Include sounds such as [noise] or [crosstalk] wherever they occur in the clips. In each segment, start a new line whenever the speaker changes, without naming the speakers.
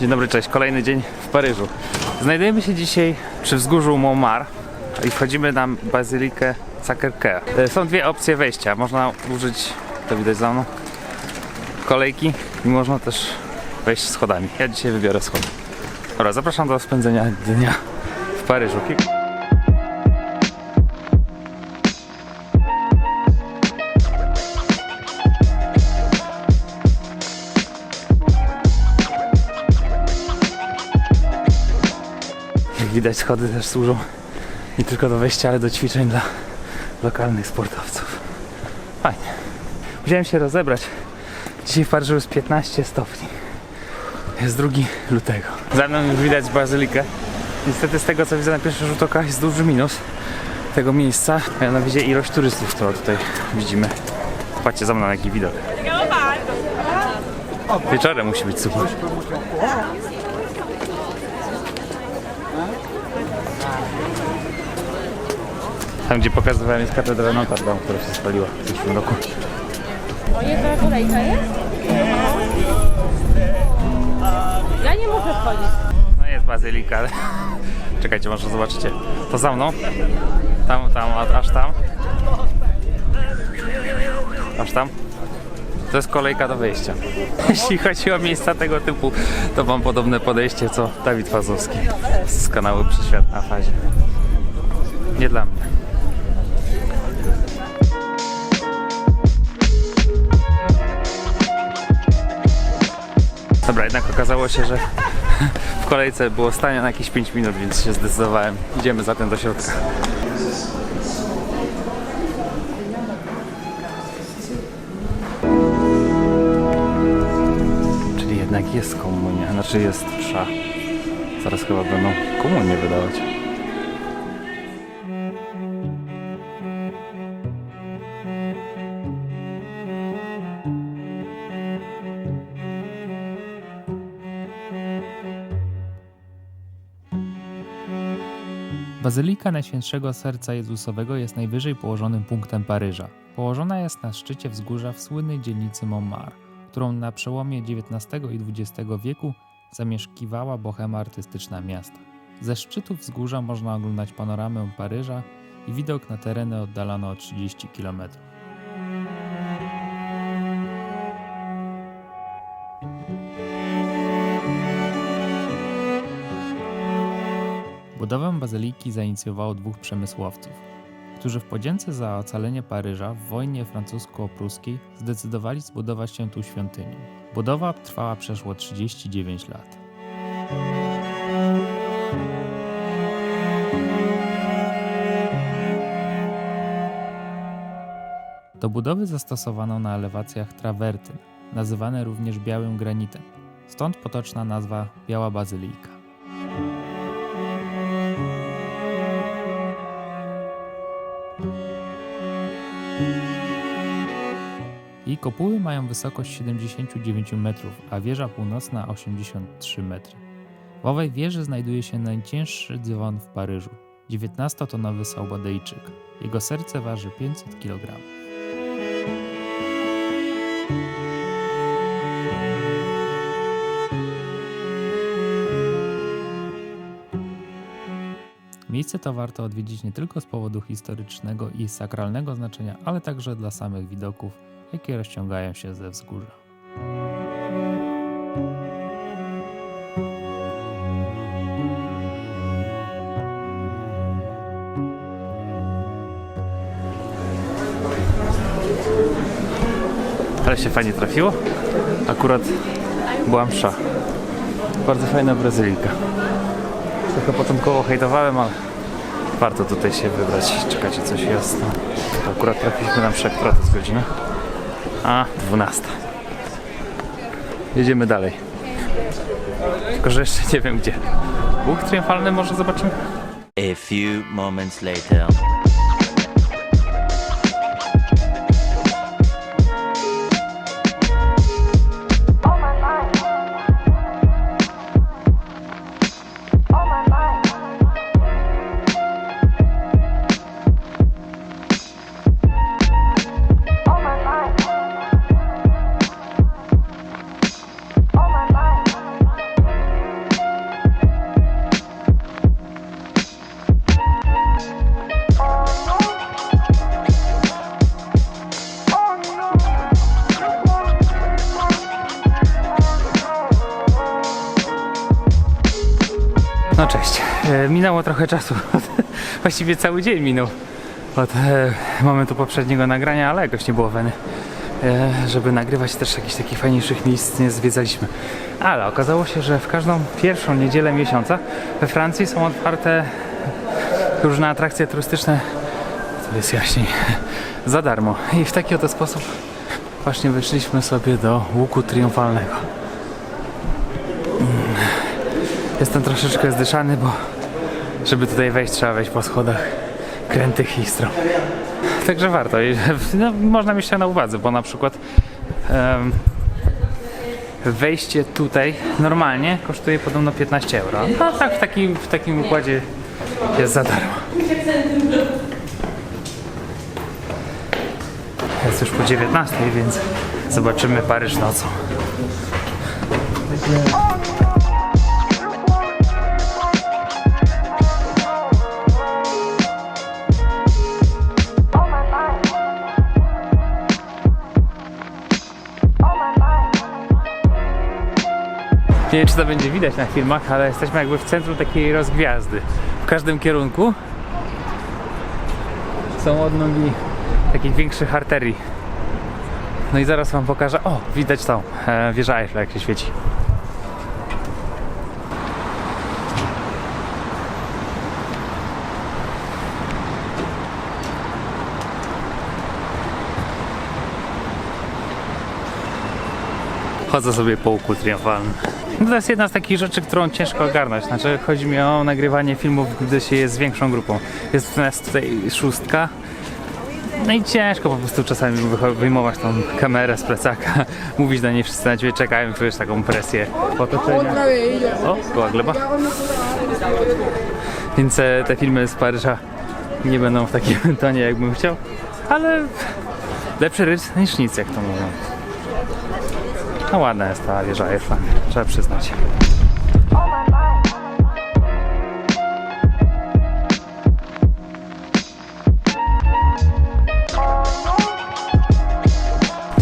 Dzień dobry, cześć. Kolejny dzień w Paryżu. Znajdujemy się dzisiaj przy wzgórzu Montmartre i wchodzimy na bazylikę Sacré-Cœur. E, Są dwie opcje wejścia. Można użyć, to widać za mną, kolejki i można też wejść schodami. Ja dzisiaj wybiorę schody. Dobra, zapraszam do spędzenia dnia w Paryżu. Widać schody też służą nie tylko do wejścia, ale do ćwiczeń dla lokalnych sportowców. Fajnie. Musiałem się rozebrać. Dzisiaj w Paryżu jest 15 stopni. Jest 2 lutego. Za mną już widać bazylikę. Niestety z tego co widzę na pierwszy rzut oka jest duży minus tego miejsca. Mianowicie ilość turystów, którą tutaj widzimy. Patrzcie za mną jaki widok. Wieczorem musi być super. Tam gdzie pokazywałem jest katedra Notre Dame, która się spaliła w zeszłym roku.
Jedna kolejka jest? Ja nie muszę wchodzić.
No jest bazylika, ale... [laughs] Czekajcie, może zobaczycie. To za mną. Tam, tam, aż tam. Aż tam. To jest kolejka do wyjścia. [laughs] Jeśli chodzi o miejsca tego typu, to mam podobne podejście co Dawid Fazowski z kanału Przyświat na fazie. Nie dla mnie. Jednak okazało się, że [laughs] w kolejce było stanie na jakieś 5 minut, więc się zdecydowałem. Idziemy zatem do środka. Czyli jednak jest komunia, znaczy jest msza. Zaraz chyba będą komunię wydawać.
Bazylika Najświętszego Serca Jezusowego jest najwyżej położonym punktem Paryża. Położona jest na szczycie wzgórza w słynnej dzielnicy Montmartre, którą na przełomie XIX i XX wieku zamieszkiwała bohema artystyczna miasta. Ze szczytu wzgórza można oglądać panoramę Paryża i widok na tereny oddalone o 30 km. Budowę bazyliki zainicjowało dwóch przemysłowców, którzy w podzięce za ocalenie Paryża w wojnie francusko-pruskiej zdecydowali zbudować się tu świątynię. Budowa trwała przeszło 39 lat. Do budowy zastosowano na elewacjach trawertyn, nazywane również białym granitem, stąd potoczna nazwa Biała Bazylika. Jej kopuły mają wysokość 79 metrów, a wieża północna 83 metry. W owej wieży znajduje się najcięższy dzwon w Paryżu 19-tonowy Saubadejczyk. Jego serce waży 500 kg. Miejsce to warto odwiedzić nie tylko z powodu historycznego i sakralnego znaczenia, ale także dla samych widoków, jakie rozciągają się ze wzgórza.
Ale się fajnie trafiło. Akurat była msza. Bardzo fajna bazylika. Trochę początkowo hejtowałem, ale warto tutaj się wybrać. Czekajcie, coś jest. No. To Akurat trafiliśmy na która to godzina. A, 12. Jedziemy dalej. Tylko, że jeszcze nie wiem gdzie. Łuk triumfalny może zobaczymy?
A few moments later.
Minęło trochę czasu. [laughs] Właściwie cały dzień minął od e, momentu poprzedniego nagrania, ale jakoś nie było weny. E, żeby nagrywać też jakichś takich fajniejszych miejsc nie zwiedzaliśmy. Ale okazało się, że w każdą pierwszą niedzielę miesiąca we Francji są otwarte różne atrakcje turystyczne. To jest jaśniej. [laughs] Za darmo. I w taki oto sposób właśnie wyszliśmy sobie do łuku triumfalnego. Jestem troszeczkę zdyszany, bo żeby tutaj wejść, trzeba wejść po schodach krętych i. Także warto. No, można mieć to na uwadze, bo na przykład em, wejście tutaj normalnie kosztuje podobno 15 euro. No tak w takim, w takim układzie jest za darmo. Jest już po 19, więc zobaczymy Paryż nocą. Nie wiem, czy to będzie widać na filmach, ale jesteśmy jakby w centrum takiej rozgwiazdy. W każdym kierunku są odnogi takich większych arterii. No i zaraz wam pokażę. O, widać tą e, wieżę Eiffla, jak się świeci. Chodzę sobie po łuku triumfalnym. No to jest jedna z takich rzeczy, którą ciężko ogarnąć. Znaczy, chodzi mi o nagrywanie filmów, gdy się jest z większą grupą. Jest nas tutaj szóstka. No i ciężko po prostu czasami wyjmować tą kamerę z plecaka, [laughs] mówić do niej, wszyscy na ciebie czekają, czujesz taką presję otoczenia. O, była gleba. Więc e, te filmy z Paryża nie będą w takim [laughs] tonie, jakbym chciał, ale lepszy rys niż nic, jak to mówią. No ładna jest ta wieża Eiffla, trzeba przyznać.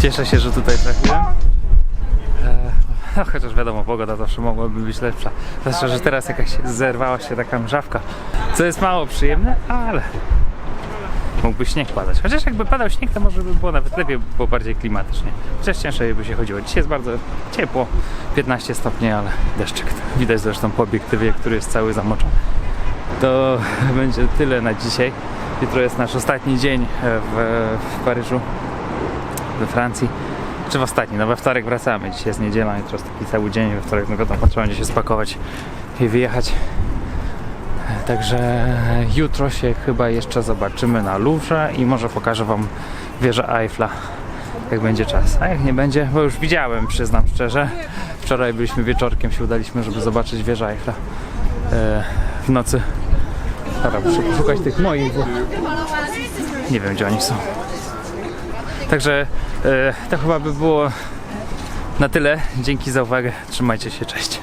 Cieszę się, że tutaj trafiłem. Eee, No, chociaż wiadomo, pogoda zawsze mogłaby być lepsza. Zwłaszcza, że teraz jakaś zerwała się taka mrzawka, co jest mało przyjemne, ale mógłby śnieg padać. Chociaż jakby padał śnieg, to może by było nawet lepiej, by było bardziej klimatycznie. Chociaż ciężej by się chodziło. Dzisiaj jest bardzo ciepło, 15 stopni, ale deszczyk. Widać zresztą po obiektywie, który jest cały zamoczony. To [laughs] będzie tyle na dzisiaj. Jutro jest nasz ostatni dzień w, w Paryżu, we Francji. Czy w ostatni? No we wtorek wracamy. Dzisiaj jest niedziela, jutro jest taki cały dzień. We wtorek no wiadomo, trzeba będzie się spakować i wyjechać. Także jutro się chyba jeszcze zobaczymy na Louvre i może pokażę Wam wieżę Eiffla, jak będzie czas. A jak nie będzie, bo już widziałem, przyznam szczerze. Wczoraj byliśmy wieczorkiem, się udaliśmy, żeby zobaczyć wieżę Eiffla e, w nocy. Dobra, muszę poszukać tych moich, bo nie wiem, gdzie oni są. Także e, to chyba by było na tyle. Dzięki za uwagę. Trzymajcie się, cześć.